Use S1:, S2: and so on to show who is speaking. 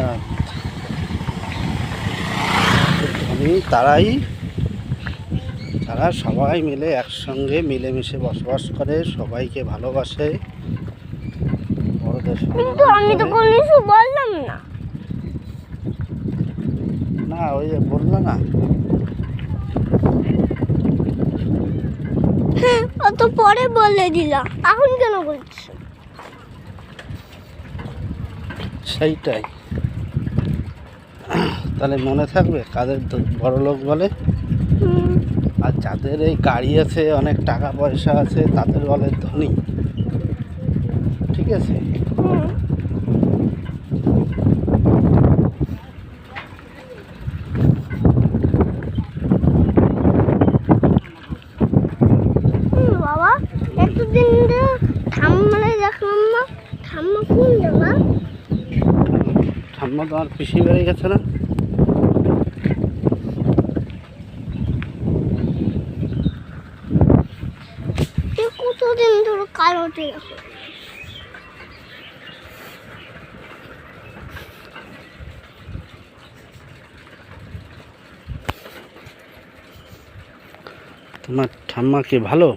S1: হ্যাঁ। আমি তারাই তারা সবাই মিলে একসঙ্গে মিলেমিশে বসবাস করে সবাইকে ভালোবাসে। বড়দের
S2: কিন্তু আমি তো কোনো কিছু বললাম না।
S1: না ওই যে বলল না।
S2: অত পরে বলে দিলা। এখন কেন বলছো?
S1: সেইটাই। তাহলে মনে থাকবে? কাদের বড় লোক বলে? আর যাদের এই গাড়ি আছে অনেক টাকা পয়সা আছে তাদের বলে ধনী। ঠিক আছে?
S2: বাবা এতদিন ধরে ঠাম্মারে দেখলাম না। ঠাম্মা কোন জায়গা
S1: ঠাম্মা তোমার পিসি বেড়ে গেছে না।
S2: এ ধরো কালোটে
S1: তোমার ঠাম্মা কি ভালো?